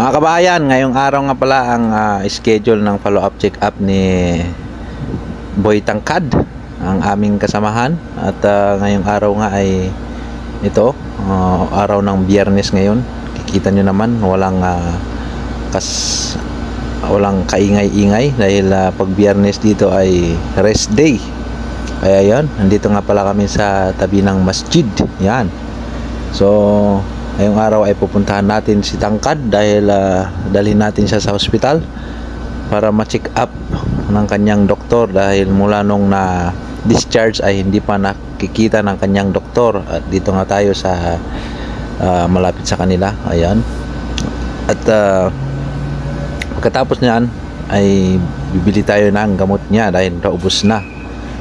Mga kabayan, ngayong araw nga pala ang ah, schedule ng follow-up check-up ni Boy Tangkad, ang aming kasamahan. At ah, ngayong araw nga ay ito, ah, araw ng biyernes ngayon. Kikita nyo naman, walang ah, kas walang kaingay-ingay dahil ah, pag biyernes dito ay rest day. Kaya yan, nandito nga pala kami sa tabi ng masjid. Yan. So, ngayong araw ay pupuntahan natin si Tangkad dahil ah, dalhin natin siya sa hospital para ma-check up ng kanyang doktor dahil mula nung na discharge ay hindi pa nakikita ng kanyang doktor. At dito nga tayo sa ah, malapit sa kanila. Ayan. At ah, pagkatapos niyan ay bibili tayo ng gamot niya dahil naubos na.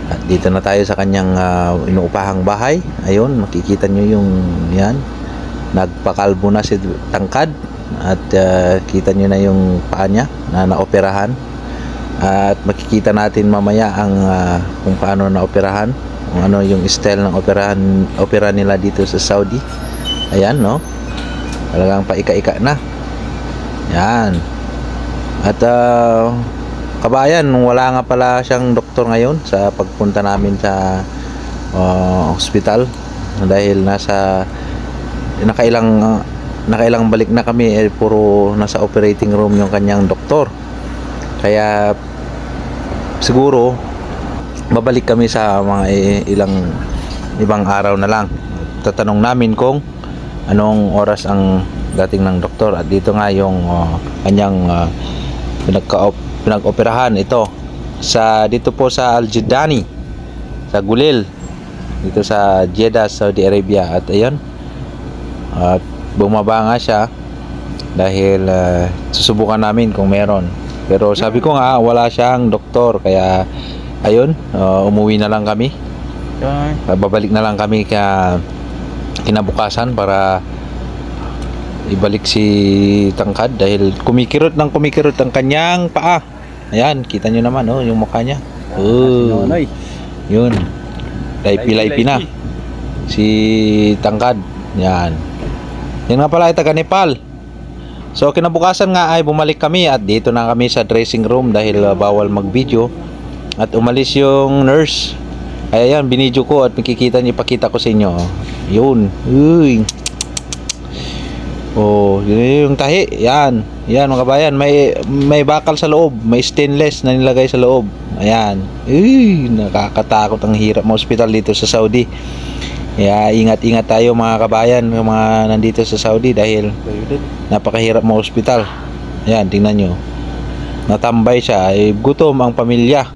At dito na tayo sa kanyang ah, inuupahang bahay. Ayun makikita nyo yung yan nagpakalbo na si Tangkad at ah, kita nyo na yung paa niya na naoperahan. At makikita natin mamaya ang ah, kung paano naoperahan kung ano yung style ng operahan opera nila dito sa Saudi. Ayan no? Talagang paika-ika na. Yan at ah, kabayan wala nga pala siyang doktor ngayon sa pagpunta namin sa ah, hospital dahil nasa nakailang ah, nakailang balik na kami eh, puro nasa operating room yung kanyang doktor. Kaya siguro babalik kami sa mga i- ilang ibang araw na lang. Tatanong namin kung anong oras ang dating ng doktor. At dito nga yung ah, kanyang pinagka pinag-operahan. Ito sa dito po sa Al Jidani sa Gulil dito sa Jeddah Saudi Arabia. At ayun at bumaba nga siya dahil ah, susubukan namin kung meron pero sabi ko nga wala siyang doktor kaya ayun ah, umuwi na lang kami babalik na lang kami ka kinabukasan para ibalik si Tangkad dahil kumikirot ng kumikirot ang kanyang paa. Ayan, kita nyo naman oh, yung mukha niya. Oh, Nonoy. yun. Laipi-laipi na. Si Tangkad. Yan. Yan nga pala ay taga Nepal. So kinabukasan nga ay bumalik kami at dito na kami sa dressing room dahil uh, bawal mag-video. At umalis yung nurse. Ay ayan, binidyo ko at makikita niyo, ipakita ko sa inyo. oh. Yun. Uy. Oh, yun yung tahi. Yan. Yan mga kabayan, may may bakal sa loob, may stainless na nilagay sa loob. Ayan. Uy, nakakatakot ang hirap ng hospital dito sa Saudi. Kaya ingat-ingat tayo mga kabayan, yung mga nandito sa Saudi dahil napakahirap mo hospital. Ayan, tingnan nyo. Natambay siya, ay gutom ang pamilya.